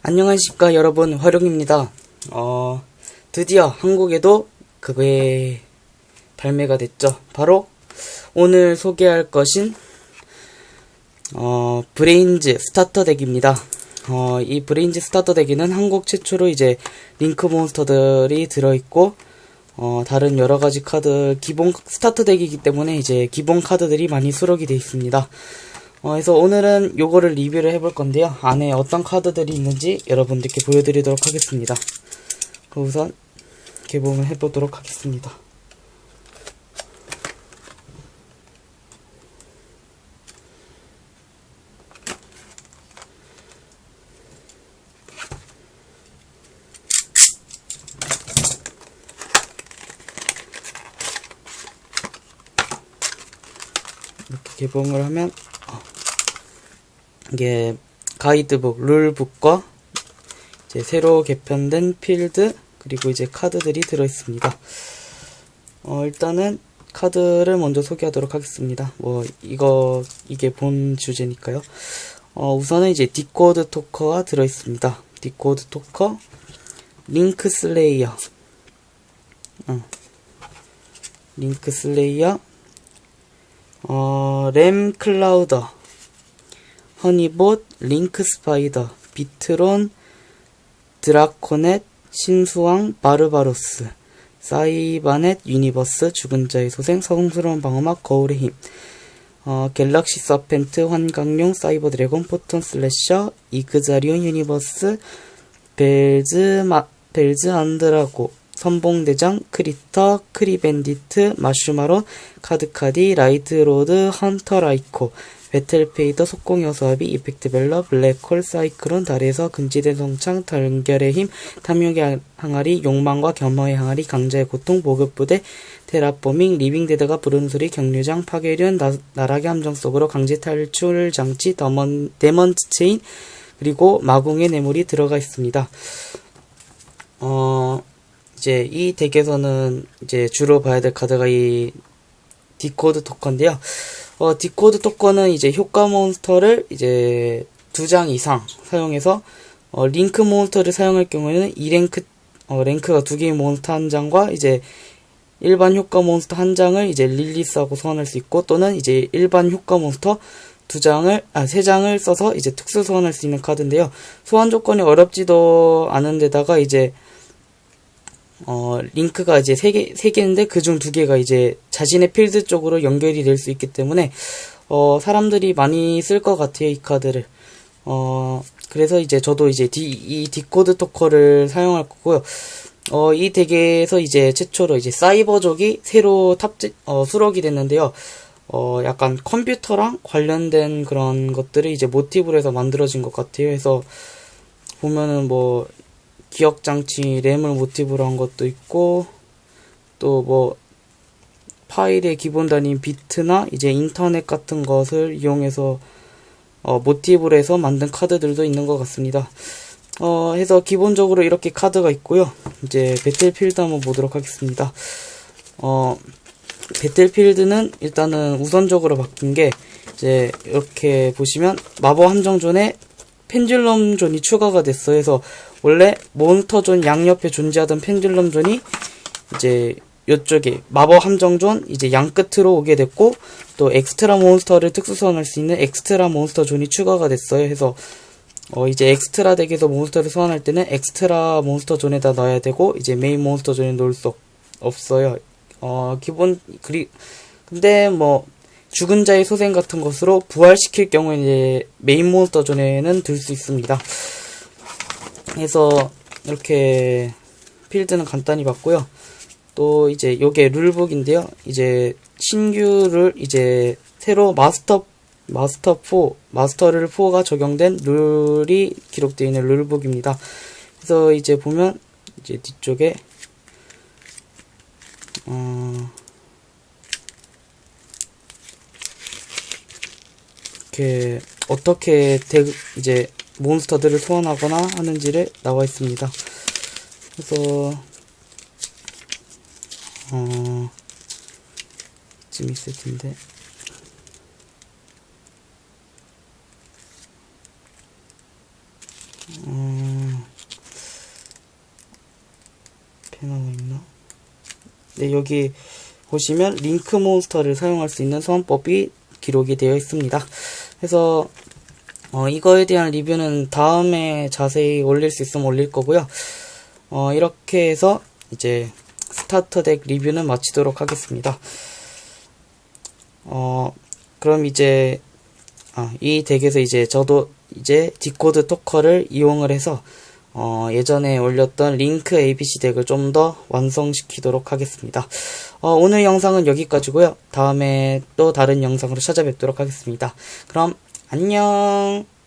안녕하십니까 여러분 화룡입니다. 어 드디어 한국에도 그게 발매가 됐죠. 바로 오늘 소개할 것인 어 브레인즈 스타터 덱입니다. 어 이 브레인즈 스타터 덱에는 한국 최초로 이제 링크 몬스터들이 들어있고 어 다른 여러 가지 카드 기본 스타터 덱이기 때문에 이제 기본 카드들이 많이 수록이 되어 있습니다. 어, 그래서 오늘은 요거를 리뷰를 해볼 건데요. 안에 어떤 카드들이 있는지 여러분들께 보여드리도록 하겠습니다. 그럼 우선 개봉을 해보도록 하겠습니다. 이렇게 개봉을 하면 어, 이게 가이드북, 룰북과 이제 새로 개편된 필드 그리고 이제 카드들이 들어 있습니다. 어, 일단은 카드를 먼저 소개하도록 하겠습니다. 뭐 이거 이게 본 주제니까요. 어, 우선은 이제 디코드 토커가 들어 있습니다. 디코드 토커, 링크 슬레이어, 어. 링크 슬레이어, 어, 램 클라우더, 허니봇, 링크 스파이더, 비트론, 드라코넷, 신수왕, 바르바로스, 사이바넷, 유니버스, 죽은 자의 소생, 성스러운 방어막, 거울의 힘, 어, 갤럭시 서펜트, 환강용, 사이버 드래곤, 포톤 슬래셔, 이그자리온 유니버스, 벨즈, 마, 벨즈 안드라고, 선봉대장, 크리터, 크리밴디트, 마슈마론, 카드카디, 라이트로드, 헌터 라이코, 배틀페이더, 속공여 수합이, 이펙트 벨러, 블랙홀, 사이클론, 달에서 금지된 성창, 단결의 힘, 탐욕의 항아리, 욕망과 겸허의 항아리, 강자의 고통, 보급부대, 테라포밍, 리빙데드가 부르는 소리, 경류장, 파괴련, 나, 나락의 함정 속으로 강제 탈출 장치, 더먼, 데먼트 체인, 그리고 마궁의 뇌물이 들어가 있습니다. 어, 이제 이 덱에서는 이제 주로 봐야 될 카드가 이 디코드 토커인데요. 어, 디코드 토커는 이제 효과 몬스터를 이제 두 장 이상 사용해서 어, 링크 몬스터를 사용할 경우에는 2랭크 어, 랭크가 두 개의 몬스터 한 장과 이제 일반 효과 몬스터 한 장을 이제 릴리스하고 소환할 수 있고 또는 이제 일반 효과 몬스터 두 장을 아 세 장을 써서 이제 특수 소환할 수 있는 카드인데요. 소환 조건이 어렵지도 않은 데다가 이제 어, 링크가 이제 세 개, 세 개인데 그중 두 개가 이제 자신의 필드 쪽으로 연결이 될 수 있기 때문에, 어, 사람들이 많이 쓸 것 같아요, 이 카드를. 어, 그래서 이제 저도 이제 디, 이 디코드 토커를 사용할 거고요. 어, 이 덱에서 이제 최초로 이제 사이버족이 새로 탑재, 어, 수록이 됐는데요. 어, 약간 컴퓨터랑 관련된 그런 것들이 이제 모티브로 해서 만들어진 것 같아요. 그래서 보면은 뭐, 기억 장치 램을 모티브로 한 것도 있고 또 뭐 파일의 기본 단위인 비트나 이제 인터넷 같은 것을 이용해서 어, 모티브로 해서 만든 카드들도 있는 것 같습니다. 어, 해서 기본적으로 이렇게 카드가 있고요. 이제 배틀필드 한번 보도록 하겠습니다. 어, 배틀필드는 일단은 우선적으로 바뀐 게 이제 이렇게 보시면 마법 함정존에 펜듈럼 존이 추가가 됐어요. 그래서 원래 몬스터 존 양옆에 존재하던 펜듈럼 존이 이제 이쪽에 마법 함정존 이제 양 끝으로 오게 됐고 또 엑스트라 몬스터를 특수 소환할 수 있는 엑스트라 몬스터 존이 추가가 됐어요. 해서 어 이제 엑스트라 덱에서 몬스터를 소환할 때는 엑스트라 몬스터 존에다 넣어야 되고 이제 메인 몬스터 존에 넣을 수 없 어요. 어 기본 그리 근데 뭐 죽은 자의 소생 같은 것으로 부활시킬 경우에 이제 메인 몬스터 존에는 들 수 있습니다. 해서 이렇게 필드는 간단히 봤고요. 또 이제 요게 룰북인데요. 이제 신규를 이제 새로 마스터 마스터 4 마스터 룰 4가 적용된 룰이 기록되어 있는 룰북입니다. 그래서 이제 보면 이제 뒤쪽에 어 이렇게 어떻게 대, 이제 몬스터들을 소환하거나 하는지를 나와 있습니다. 그래서 어 이쯤 있을 텐데 어, 배나가 있나? 네 여기 보시면 링크 몬스터를 사용할 수 있는 소환법이 기록이 되어 있습니다. 그래서 어, 이거에 대한 리뷰는 다음에 자세히 올릴 수 있으면 올릴 거고요. 어, 이렇게 해서 이제 스타터 덱 리뷰는 마치도록 하겠습니다. 어, 그럼 이제 아, 이 덱에서 이제 저도 이제 디코드 토커를 이용을 해서 어, 예전에 올렸던 링크 ABC 덱을 좀 더 완성시키도록 하겠습니다. 어, 오늘 영상은 여기까지고요. 다음에 또 다른 영상으로 찾아뵙도록 하겠습니다. 그럼 안녕.